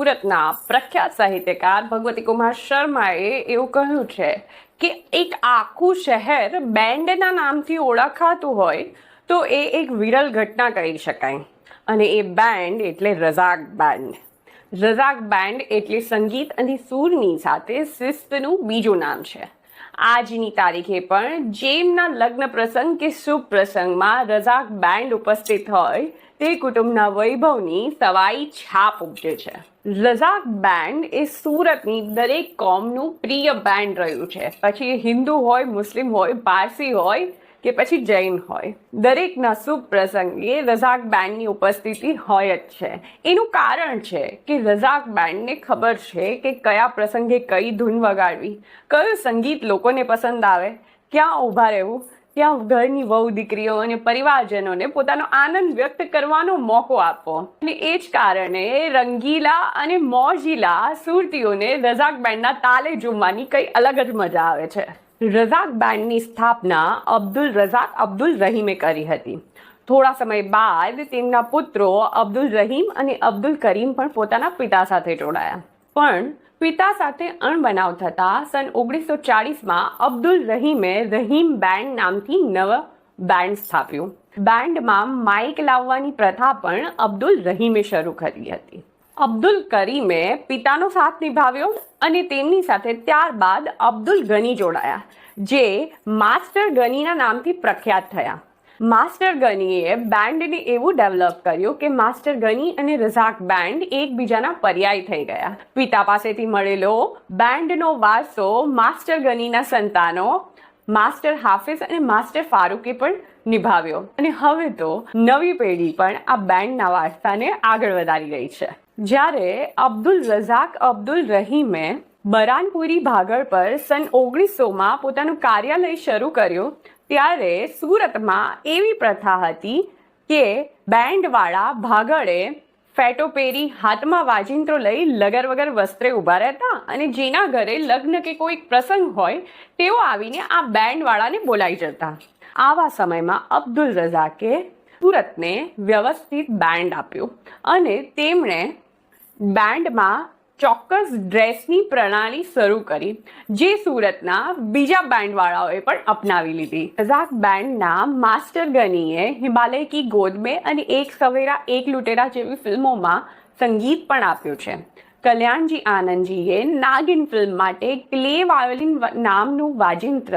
સુરતના પ્રખ્યાત સાહિત્યકાર ભગવતી કુમાર શર્માએ એવું કહ્યું છે કે એક આખું શહેર બેન્ડના નામથી ઓળખાતું હોય તો એ એક વિરલ ઘટના કહી શકાય. અને એ બેન્ડ એટલે રઝાક બેન્ડ. રઝાક બેન્ડ એટલે સંગીત અને સૂરની સાથે શિસ્તનું બીજું નામ છે. આજની તારીખે પણ જેમના લગ્ન પ્રસંગ કે શુભ પ્રસંગમાં રઝાક બેન્ડ ઉપસ્થિત હોય, તે કુટુંબના વૈભવની સવાઈ છાપ ઉપજે છે. રઝાક બેન્ડ એ સુરતની દરેક કોમનું પ્રિય બેન્ડ રહ્યું છે. પછી હિન્દુ હોય, મુસ્લિમ હોય, પારસી હોય કે પછી જૈન હોય. દરેકના શુભ પ્રસંગે રઝાક બેન્ડની ઉપસ્થિતિ હોય જ છે. એનું કારણ છે કે રઝાક બેન્ડને ખબર છે કે કયા પ્રસંગે કઈ ધૂન વગાડવી. કયું સંગીત લોકોને પસંદ આવે? ક્યાં ઊભા રહેવું? ત્યાં ઘરની વહુ દીકરીઓ અને પરિવારજનોને પોતાનો આનંદ વ્યક્ત કરવાનો મોકો આપવો. અને એ જ કારણે રંગીલા અને મોજીલા સુરતીઓને રઝાક બેન્ડના તાલે ઝૂમવાની કંઈ અલગ જ મજા આવે છે. રઝાક બેન્ડની સ્થાપના અબ્દુલ રઝાક અબ્દુલ રહીમે કરી હતી. થોડા સમય બાદ તેમના પુત્રો અબ્દુલ રહીમ અને અબ્દુલ કરીમ પણ પોતાના પિતા સાથે જોડાયા. પણ પિતા સાથે અણબનાવ થતાં સન ઓગણીસો ચાળીસમાં અબ્દુલ રહીમે રહીમ બેન્ડ નામથી નવ બેન્ડ સ્થાપ્યું. બેન્ડમાં માઇક લાવવાની પ્રથા પણ અબ્દુલ રહીમે શરૂ કરી હતી. અબ્દુલ કરીમે પિતાનો સાથ નિભાવ્યો અને તેમની સાથે ત્યારબાદ અબ્દુલ ગની જોડાયા, જે માસ્ટર ગનીના નામથી પ્રખ્યાત થયા. માસ્ટર ગનીએ બેન્ડને એવું ડેવલપ કર્યું કે માસ્ટર ગની અને રઝાક બેન્ડ એકબીજાના પર્યાય થઈ ગયા. પિતા પાસેથી મળેલો બેન્ડનો વારસો માસ્ટર ગનીના સંતાનો, માસ્ટર હાફિઝ અને માસ્ટર ફારૂકે પણ નિભાવ્યો. અને હવે તો નવી પેઢી પણ આ બેન્ડના વારસાને આગળ વધારી રહી છે. જ્યારે અબ્દુલ રઝાક અબ્દુલ રહીમે બરાનપુરી ભાગળ પર સન ઓગણીસોમાં પોતાનું કાર્યાલય શરૂ કર્યું, ત્યારે સુરતમાં એવી પ્રથા હતી કે બેન્ડવાળા ભાગળે ફેટો પહેરી હાથમાં વાજિંત્રો લઈ લગર વગર વસ્ત્રે ઊભા રહેતા અને જેના ઘરે લગ્ન કે કોઈક પ્રસંગ હોય તેઓ આવીને આ બેન્ડવાળાને બોલાઈ જતા. આવા સમયમાં અબ્દુલ રઝાકે સુરતને વ્યવસ્થિત બેન્ડ આપ્યું અને તેમણે બેન્ડમાં ચોક્કસ ડ્રેસની પ્રણાલી શરૂ કરી, જે સુરતના બીજા બેન્ડવાળાઓએ પણ અપનાવી લીધી. કઝાક બેન્ડના માસ્ટર ગનીએ હિમાલય કી ગોદ મેં અને એક સવેરા, એક લૂંટેરા જેવી ફિલ્મોમાં સંગીત પણ આપ્યું છે. કલ્યાણજી આનંદજીએ નાગિન ફિલ્મ માટે ક્લે વાયોલિન નામનું વાજિંત્ર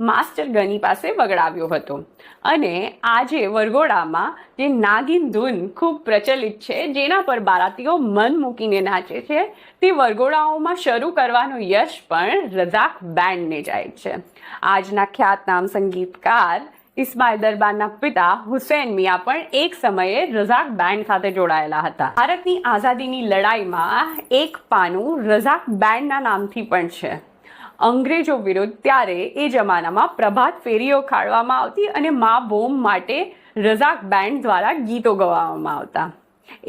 માસ્ટર ગની પાસે વગડાવ્યો હતો. અને આજે વરઘોડામાં જે નાગિન ધૂન ખૂબ પ્રચલિત છે, જેના પર બારાતીઓ મન મૂકીને નાચે છે, તે વરઘોડાઓમાં શરૂ કરવાનો યશ પણ રઝાક બેન્ડને જાય છે. આજના ખ્યાતનામ સંગીતકાર ઇસ્માઇલ દરબારના પિતા હુસેન મિયા પણ એક સમયે રઝાક બેન્ડ સાથે જોડાયેલા હતા. ભારતની આઝાદીની લડાઈમાં એક પાનું રઝાક બેન્ડના નામથી પણ છે. અંગ્રેજો વિરુદ્ધ ત્યારે એ જમાનામાં પ્રભાત ફેરીઓ ખાળવામાં આવતી અને મા બોમ માટે રઝાક બેન્ડ દ્વારા ગીતો ગવાવામાં આવતા.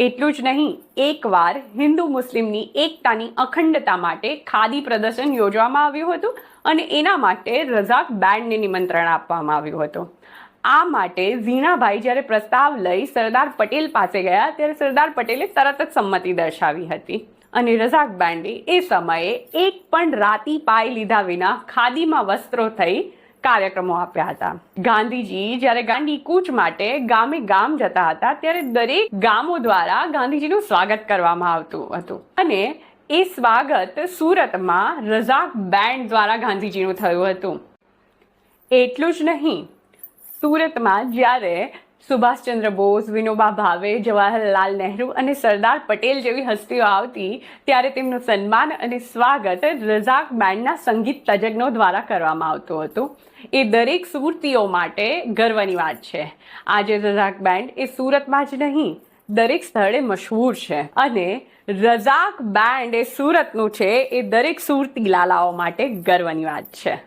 એટલું જ નહીં, એકવાર હિન્દુ મુસ્લિમની એકતાની અખંડતા માટે ખાદી પ્રદર્શન યોજવામાં આવ્યું હતું અને એના માટે રઝાક બેન્ડને નિમંત્રણ આપવામાં આવ્યું હતું. આ માટે ઝીણાભાઈ જ્યારે પ્રસ્તાવ લઈ સરદાર પટેલ પાસે ગયા, ત્યારે સરદાર પટેલે તરત જ સંમતિ દર્શાવી હતી. અને રઝાક બેન્ડે એ સમયે એક પણ રાતી પાય લીધા વિના ખાદીમાં વસ્ત્રો થઈ કાર્યક્રમો આપ્યા હતા. ગાંધીજી જ્યારે ગાંધી કૂચ માટે ગામે ગામ જતા હતા, ત્યારે દરેક ગામો દ્વારા ગાંધીજીનું સ્વાગત કરવામાં આવતું હતું. અને એ સ્વાગત સુરતમાં રઝાક બેન્ડ દ્વારા ગાંધીજીનું થયું હતું. એટલું જ નહીં, સુરતમાં જ્યારે સુભાષચંદ્ર બોઝ, વિનોબા ભાવે, જવાહરલાલ નહેરુ અને સરદાર પટેલ જેવી હસ્તીઓ આવતી ત્યારે તેમનું સન્માન અને સ્વાગત રઝાક બેન્ડના સંગીત તજજ્ઞો દ્વારા કરવામાં આવતું હતું. એ દરેક સુરતીઓ માટે ગર્વની વાત છે. આજે રઝાક બેન્ડ એ સુરતમાં જ નહીં, દરેક સ્થળે મશહૂર છે અને રઝાક બેન્ડ એ સુરતનું છે. એ દરેક સુરતી લાલાઓ માટે ગર્વની વાત છે.